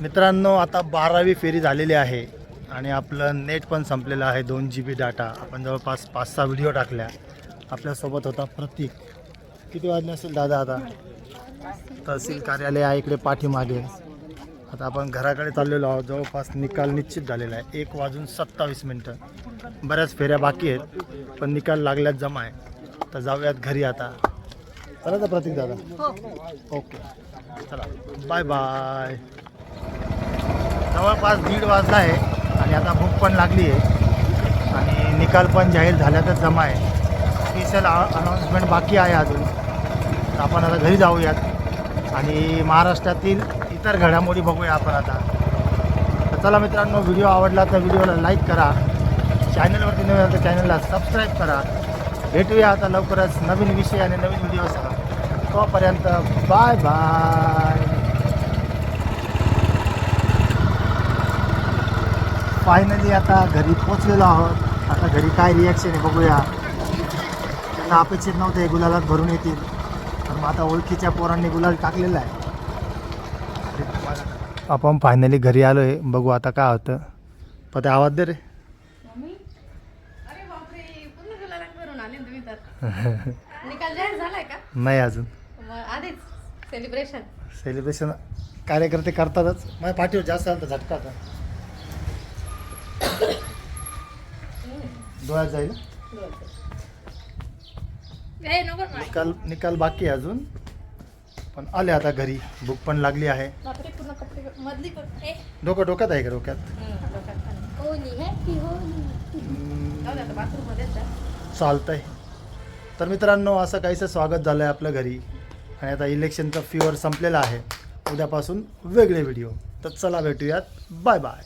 मित्रांनो आता बारावी फेरी झालेली आहे आणि आपलं नेट पण संपलेलं आहे दोन जी बी डाटा आपण जवळपास पाच सहा व्हिडिओ टाकल्या. आपल्यासोबत होता प्रतीक. किती वाजले असेल दादा आता? तहसील कार्यालय आहे इकडे पाठीमागे. आता आपण घराकडे चाललेलो आहोत. जवळपास निकाल निश्चित झालेला आहे. एक वाजून सत्तावीस मिनटं. बऱ्याच फेऱ्या बाकी आहेत पण निकाल लागल्यात जमा आहे. तर जाऊयात घरी आता. चला तर प्रतीक दादा. ओके. चला. बाय बाय जवळपास दीड वाजला आहे आणि आता भूक पण लागली आहे. आणि निकाल पण जाहीर झाल्यातच जमा आहे. स्पेशल अनाऊन्समेंट बाकी आहे अजून. तर आपण आता घरी जाऊयात. आणि महाराष्ट्रातील इतर घडामोडी बघूया आपण आता. तर चला मित्रांनो व्हिडिओ आवडला तर व्हिडिओला लाईक करा. चॅनलवरती नवीन तर चॅनलला सबस्क्राईब करा. भेटूया आता लवकरच नवीन विषय आणि नवीन व्हिडिओसह तोपर्यंत बाय बाय फायनली आता घरी पोचलेलो आहोत. आता घरी काय रिॲक्शन आहे बघूया. त्यांना अपेक्षित नव्हतं हे गुलालात भरून येतील. पण मग आता ओळखीच्या पोरांनी गुलाल टाकलेला आहे. आपण फायनली घरी आलो आहे बघू आता काय होतं. पते आवाज दे रे. नाही अजून. सेलिब्रेशन सेलिब्रेशन कार्यकर्ते करतातच. माझ्या पाठीवर जास्त आलं तर झटका आता डोळ्यात जाईल? ए नको ना. निकाल निकाल बाकी आहे अजून. पण आले आता घरी. भूक पण लागली आहे. डोकं डोक्यात आहे का डोक्यात. चालतंय. तर मित्रांनो असं काहीसं स्वागत झालं आहे आपलं घरी. आणि आता इलेक्शनचा फीवर संपलेला आहे. उद्यापासून वेगळे व्हिडिओ तर चला भेटूयात. Bye bye